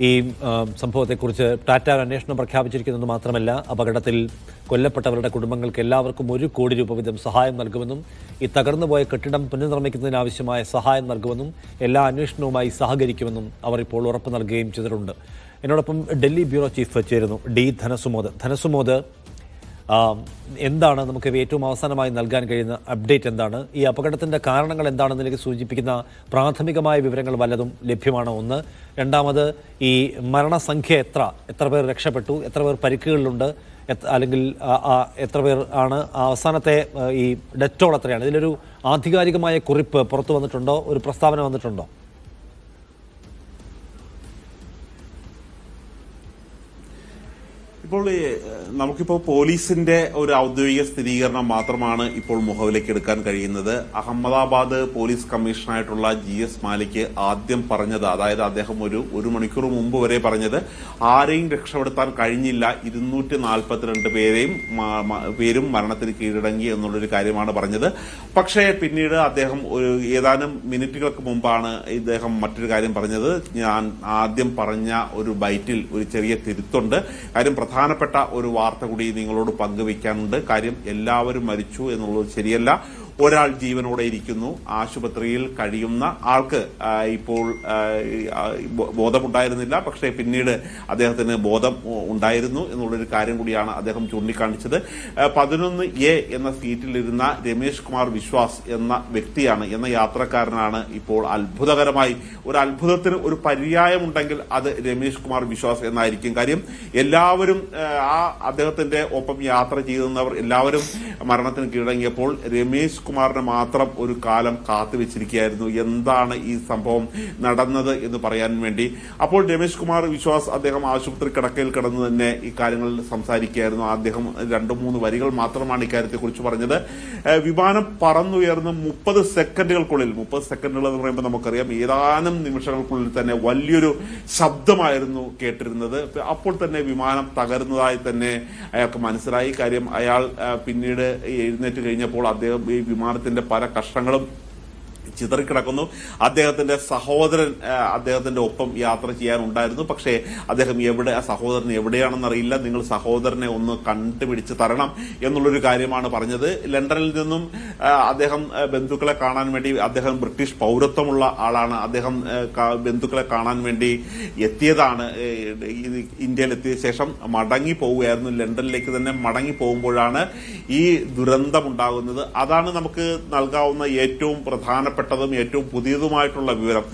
ഈ സംഭവത്തെക്കുറിച്ച് ടാറ്റ അന്വേഷണം പ്രഖ്യാപിച്ചിരിക്കുന്നത് മാത്രമല്ല അപകടത്തിൽ കൊല്ലപ്പെട്ടവരുടെ കുടുംബങ്ങൾക്ക് എല്ലാവർക്കും ഒരു കോടി രൂപ വീതം സഹായം നൽകുമെന്നും ഈ തകർന്നുപോയ കെട്ടിടം പുനർനിർമ്മിക്കുന്നതിനാവശ്യമായ സഹായം നൽകുമെന്നും എല്ലാ അന്വേഷണവുമായി സഹകരിക്കുമെന്നും അവർ ഇപ്പോൾ ഉറപ്പ് നൽകുകയും ചെയ്തിട്ടുണ്ട്. എന്നോടൊപ്പം ഡൽഹി ബ്യൂറോ ചീഫ് ചേരുന്നു. ഡി ധനസുമോദ്. ധനസുമോദ് എന്താണ് നമുക്ക് ഏറ്റവും അവസാനമായി നൽകാൻ കഴിയുന്ന അപ്ഡേറ്റ് എന്താണ്? ഈ അപകടത്തിന്റെ കാരണങ്ങൾ എന്താണെന്നതിലേക്ക് സൂചിപ്പിക്കുന്ന പ്രാഥമികമായ വിവരങ്ങൾ വല്ലതും ലഭ്യമാണോ ഒന്ന്? രണ്ടാമത് ഈ മരണസംഖ്യ എത്ര? എത്ര പേർ രക്ഷപ്പെട്ടു? എത്ര പേർ പരിക്കുകളിലുണ്ട്? അല്ലെങ്കിൽ എത്ര പേർ ആണ്? അവസാനത്തെ ഈ ഡെറ്റോൾ എത്രയാണ്? ഇതിലൊരു ആധികാരികമായ കുറിപ്പ് പുറത്തു വന്നിട്ടുണ്ടോ? ഒരു പ്രസ്താവന വന്നിട്ടുണ്ടോ? ഇപ്പോൾ നമുക്കിപ്പോൾ പോലീസിന്റെ ഒരു ഔദ്യോഗിക സ്ഥിരീകരണം മാത്രമാണ് ഇപ്പോൾ മുഖവിലേക്ക് എടുക്കാൻ കഴിയുന്നത്. അഹമ്മദാബാദ് പോലീസ് കമ്മീഷണറായിട്ടുള്ള ജി എസ് മാലിക് ആദ്യം പറഞ്ഞത് അതായത് അദ്ദേഹം ഒരു ഒരു മണിക്കൂർ മുമ്പ് വരെ പറഞ്ഞത് ആരെയും രക്ഷപ്പെടുത്താൻ കഴിഞ്ഞില്ല ഇരുന്നൂറ്റി നാൽപ്പത്തിരണ്ട് പേരെയും പേരും മരണത്തിന് കീഴടങ്ങി എന്നുള്ളൊരു കാര്യമാണ് പറഞ്ഞത്. പക്ഷേ പിന്നീട് അദ്ദേഹം ഒരു ഏതാനും മിനിറ്റുകൾക്ക് മുമ്പാണ് ഇദ്ദേഹം മറ്റൊരു കാര്യം പറഞ്ഞത്. ഞാൻ ആദ്യം പറഞ്ഞ ഒരു ബൈറ്റിൽ ഒരു ചെറിയ തിരുത്തുണ്ട്. കാര്യം പ്രധാനപ്പെട്ട ഒരു വാർത്ത കൂടി നിങ്ങളോട് പങ്കുവയ്ക്കാനുണ്ട്. കാര്യം എല്ലാവരും മരിച്ചു എന്നുള്ളത് ശരിയല്ല. ഒരാൾ ജീവനോടെ ഇരിക്കുന്നു. ആശുപത്രിയിൽ കഴിയുന്ന ആൾക്ക് ഇപ്പോൾ ബോധമുണ്ടായിരുന്നില്ല. പക്ഷേ പിന്നീട് അദ്ദേഹത്തിന് ബോധം ഉണ്ടായിരുന്നു എന്നുള്ളൊരു കാര്യം കൂടിയാണ് അദ്ദേഹം ചൂണ്ടിക്കാണിച്ചത്. പതിനൊന്ന് എ എന്ന സീറ്റിലിരുന്ന രമേശ് കുമാർ വിശ്വാസ് എന്ന വ്യക്തിയാണ് എന്ന യാത്രക്കാരനാണ് ഇപ്പോൾ അത്ഭുതകരമായി. ഒരു അത്ഭുതത്തിന് ഒരു പര്യായമുണ്ടെങ്കിൽ അത് രമേശ് കുമാർ വിശ്വാസ് എന്നായിരിക്കും കാര്യം. എല്ലാവരും ആ അദ്ദേഹത്തിന്റെ ഒപ്പം യാത്ര ചെയ്യുന്നവർ എല്ലാവരും മരണത്തിന് കീഴടങ്ങിയപ്പോൾ രമേശ് കുമാറിനെ മാത്രം ഒരു കാലം കാത്തു വെച്ചിരിക്കുകയായിരുന്നു എന്താണ് ഈ സംഭവം നടന്നത് എന്ന് പറയാൻ വേണ്ടി. അപ്പോൾ രമേശ് കുമാർ വിശ്വാസ് അദ്ദേഹം ആശുപത്രി കിടക്കയിൽ കിടന്ന് തന്നെ ഈ കാര്യങ്ങൾ സംസാരിക്കുകയായിരുന്നു. അദ്ദേഹം രണ്ടു മൂന്ന് വരികൾ മാത്രമാണ് ഇക്കാര്യത്തെ കുറിച്ച് പറഞ്ഞത് വിമാനം പറന്നുയർന്ന് മുപ്പത് സെക്കൻഡുകൾക്കുള്ളിൽ മുപ്പത് സെക്കൻഡുകൾ എന്ന് പറയുമ്പോൾ നമുക്കറിയാം ഏതാനും നിമിഷങ്ങൾക്കുള്ളിൽ തന്നെ വലിയൊരു ശബ്ദമായിരുന്നു കേട്ടിരുന്നത്. അപ്പോൾ തന്നെ വിമാനം തകരുന്നതായി തന്നെ അയാൾക്ക് മനസ്സിലായി. കാര്യം അയാൾ പിന്നീട് എഴുന്നേറ്റ് കഴിഞ്ഞപ്പോൾ അദ്ദേഹം ഈ വിമാനത്തിന്റെ പല കഷ്ണങ്ങളും ചിതറിക്കിടക്കുന്നു. അദ്ദേഹത്തിന്റെ സഹോദരൻ അദ്ദേഹത്തിന്റെ ഒപ്പം യാത്ര ചെയ്യാനുണ്ടായിരുന്നു. പക്ഷേ അദ്ദേഹം എവിടെ ആ സഹോദരൻ എവിടെയാണെന്ന് അറിയില്ല. നിങ്ങൾ സഹോദരനെ ഒന്ന് കണ്ടുപിടിച്ച് തരണം എന്നുള്ളൊരു കാര്യമാണ് പറഞ്ഞത്. ലണ്ടനിൽ നിന്നും അദ്ദേഹം ബന്ധുക്കളെ കാണാൻ വേണ്ടി അദ്ദേഹം ബ്രിട്ടീഷ് പൗരത്വമുള്ള ആളാണ്. അദ്ദേഹം ബന്ധുക്കളെ കാണാൻ വേണ്ടി എത്തിയതാണ്. ഇന്ത്യയിലെത്തിയ ശേഷം മടങ്ങി പോവുകയായിരുന്നു. ലണ്ടനിലേക്ക് തന്നെ മടങ്ങി പോകുമ്പോഴാണ് ഈ ദുരന്തമുണ്ടാകുന്നത്. അതാണ് നമുക്ക് നൽകാവുന്ന ഏറ്റവും പ്രധാനപ്പെട്ടതും ഏറ്റവും പുതിയതുമായിട്ടുള്ള വിവരം